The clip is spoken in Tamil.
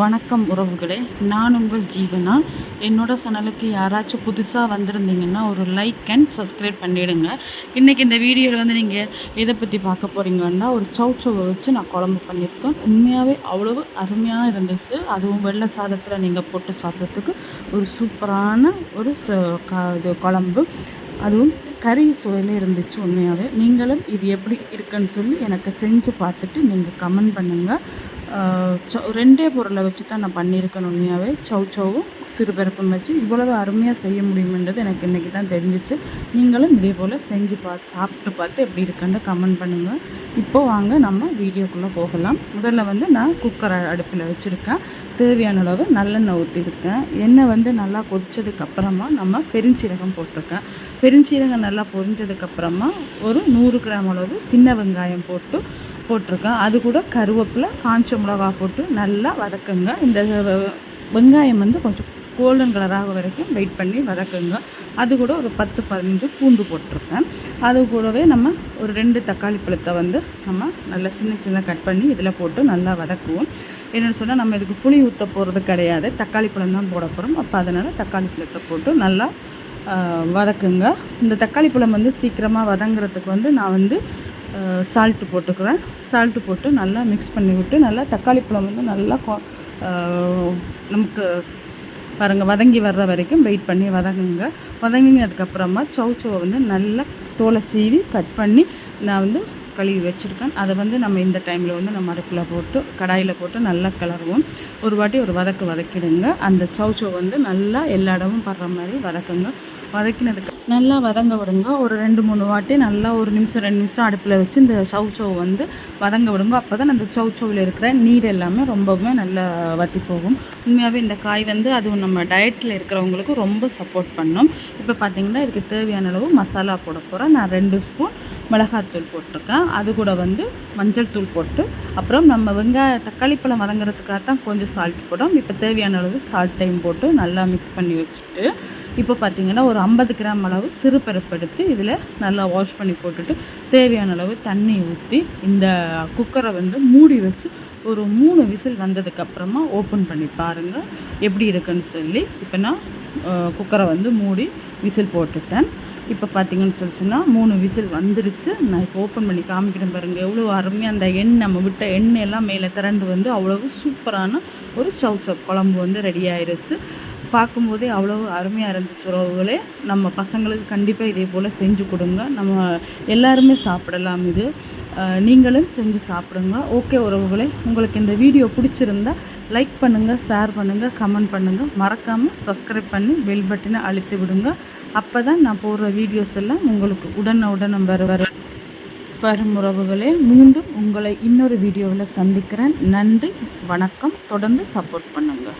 வணக்கம் உறவுகளே. நான் உங்கள் ஜீவனா? என்னோட சேனலுக்கு யாராச்சும் புதுசாக வந்திருந்தீங்கன்னா ஒரு லைக் அண்ட் சப்ஸ்கிரைப் பண்ணிவிடுங்க இன்றைக்கி இந்த வீடியோவில் வந்து நீங்கள் எதை பற்றி பார்க்க போகிறீங்கன்னா ஒரு சவுச்சவை வச்சு நான் குழம்பு பண்ணியிருக்கேன். உண்மையாகவே அவ்வளவு அருமையாக இருந்துச்சு. அதுவும் வெள்ளை சாதத்தில் நீங்கள் போட்டு சாப்பிட்றதுக்கு ஒரு சூப்பரான ஒரு இது குழம்பு. அதுவும் கறி சுவையில் இருந்துச்சு உண்மையாகவே நீங்களும் இது எப்படி இருக்குன்னு சொல்லி எனக்கு செஞ்சு பார்த்துட்டு நீங்கள் கமெண்ட் பண்ணுங்கள் ரெண்டே பொருளை வச்சு தான் நான் பண்ணியிருக்கேன் உண்மையாகவே சவு சவும் சிறுபருப்பும் வச்சு இவ்வளவு அருமையாக செய்ய முடியுமென்றது எனக்கு இன்றைக்கி தான் தெரிஞ்சிச்சு. நீங்களும் இதே போல் செஞ்சு பார்த்து சாப்பிட்டு பார்த்து எப்படி இருக்குன்னு கமெண்ட் பண்ணுங்கள் இப்போது வாங்க நம்ம வீடியோக்குள்ளே போகலாம். முதல்ல வந்து நான் குக்கரை அடுப்பில் வச்சுருக்கேன். தேவையான அளவு நல்லெண்ணெய் ஊற்றிருக்கேன் எண்ணெய் வந்து நல்லா கொதிச்சதுக்கப்புறமா நம்ம பெருஞ்சீரகம் போட்டிருக்கேன். பெருஞ்சீரகம் நல்லா பொரிஞ்சதுக்கப்புறமா ஒரு நூறு கிராம் அளவு சின்ன வெங்காயம் போட்டு போட்டிருக்கேன். அது கூட கருவேப்பிலை காஞ்ச மிளகா போட்டு நல்லா வதக்குங்க. இந்த வெங்காயம் வந்து கொஞ்சம் கோல்டன் கலராக வரைக்கும் வெயிட் பண்ணி வதக்குங்க. அது கூட ஒரு பத்து பதினஞ்சு பூண்டு போட்டிருக்கேன். அது கூடவே நம்ம ஒரு ரெண்டு தக்காளி பழத்தை வந்து நம்ம நல்லா சின்ன சின்ன கட் பண்ணி இதில் போட்டு நல்லா வதக்குவோம். என்னென்னு சொன்னால் நம்ம இதுக்கு புளி ஊற்ற போகிறது கிடையாது. தக்காளி பழம் தான் போட போகிறோம் அப்போ அதனால் தக்காளி பழத்தை போட்டு நல்லா வதக்குங்க. இந்த தக்காளி பழம் வந்து சீக்கிரமாக வதங்குறதுக்கு வந்து நான் வந்து சால்ட்டு போட்டுக்குவேன். சால்ட்டு போட்டு நல்லா மிக்ஸ் பண்ணி விட்டு நல்லா தக்காளி பழம் வந்து நல்லா நமக்கு பாருங்கள் வதங்கி வர்ற வரைக்கும் வெயிட் பண்ணி வதங்குங்க. வதங்கினதுக்கப்புறமா சவுச்சவை வந்து நல்லா தோலை சீவி கட் பண்ணி நான் வந்து கழுவி வச்சுருக்கேன். அதை வந்து நம்ம இந்த டைமில் வந்து நம்ம அடுப்பில் போட்டு கடாயில் போட்டு நல்லா கிளறுவோம். ஒரு வாட்டி ஒரு வதக்கு வதக்கிடுங்க. அந்த சவுச்சோ வந்து நல்லா எல்லா இடமும் படுற மாதிரி வதக்குங்க. வதக்கினதுக்கு நல்லா வதங்க விடுங்க. ஒரு ரெண்டு மூணு வாட்டி நல்லா ஒரு நிமிஷம் ரெண்டு நிமிஷம் அடுப்பில் வச்சு இந்த சவு வந்து வதங்க விடுங்க. அப்போ தான் அந்த சவு இருக்கிற நீர் எல்லாமே ரொம்பவுமே நல்லா வற்றி போகும். உண்மையாகவே இந்த காய் வந்து அதுவும் நம்ம டயட்டில் இருக்கிறவங்களுக்கு ரொம்ப சப்போர்ட் பண்ணும். இப்போ பார்த்தீங்கன்னா இதுக்கு தேவையான அளவு மசாலா போட போகிறேன் நான் ரெண்டு ஸ்பூன் மிளகாத்தூள் போட்டிருக்கேன். அது கூட வந்து மஞ்சள் தூள் போட்டு அப்புறம் நம்ம வெங்காய தக்காளி பழம் வதங்குறதுக்காக தான் கொஞ்சம் சால்ட் போடும் இப்போ தேவையான அளவு சால்ட்டையும் போட்டு நல்லா மிக்ஸ் பண்ணி வச்சுட்டு இப்போ பார்த்திங்கன்னா ஒரு ஐம்பது கிராம் அளவு சிறு பருப்பு எடுத்து இதில் நல்லா வாஷ் பண்ணி போட்டுட்டு தேவையான அளவு தண்ணி ஊற்றி இந்த குக்கரை வந்து மூடி வச்சு ஒரு மூணு விசில் வந்ததுக்கப்புறமா ஓப்பன் பண்ணி பாருங்கள் எப்படி இருக்குன்னு சொல்லி இப்போ நான் குக்கரை வந்து மூடி விசில் போட்டுட்டேன். இப்போ பார்த்தீங்கன்னு சொல்லிச்சுன்னா மூணு விசில் வந்துருச்சு. நான் இப்போ ஓப்பன் பண்ணி காமிக்கிறேன் பாருங்கள் எவ்வளோ அருமையாக அந்த எண்ணெய் நம்ம விட்ட எண்ணெய் எல்லாம் மேலே திரண்டு வந்து அவ்வளவு சூப்பரான ஒரு சவு குழம்பு வந்து ரெடி ஆயிடுச்சு பார்க்கும்போதே அவ்வளோ அருமையாக இருந்துச்சு உறவுகளே. நம்ம பசங்களுக்கு கண்டிப்பாக இதே போல் செஞ்சு கொடுங்க. நம்ம எல்லாருமே சாப்பிடலாம் இது. நீங்களும் செஞ்சு சாப்பிடுங்க. ஓகே உறவுகளே உங்களுக்கு இந்த வீடியோ பிடிச்சிருந்தா லைக் பண்ணுங்கள் ஷேர் பண்ணுங்கள் கமெண்ட் பண்ணுங்கள் மறக்காமல் சப்ஸ்கிரைப் பண்ணி பெல் பட்டனை அழுத்தி விடுங்க. அப்போ தான் நான் போடுற வீடியோஸ் எல்லாம் உங்களுக்கு உடனே உடனே வர வர. வரும் உறவுகளே மீண்டும் உங்களை இன்னொரு வீடியோவில் சந்திக்கிறேன். நன்றி வணக்கம். தொடர்ந்து சப்போர்ட் பண்ணுங்கள்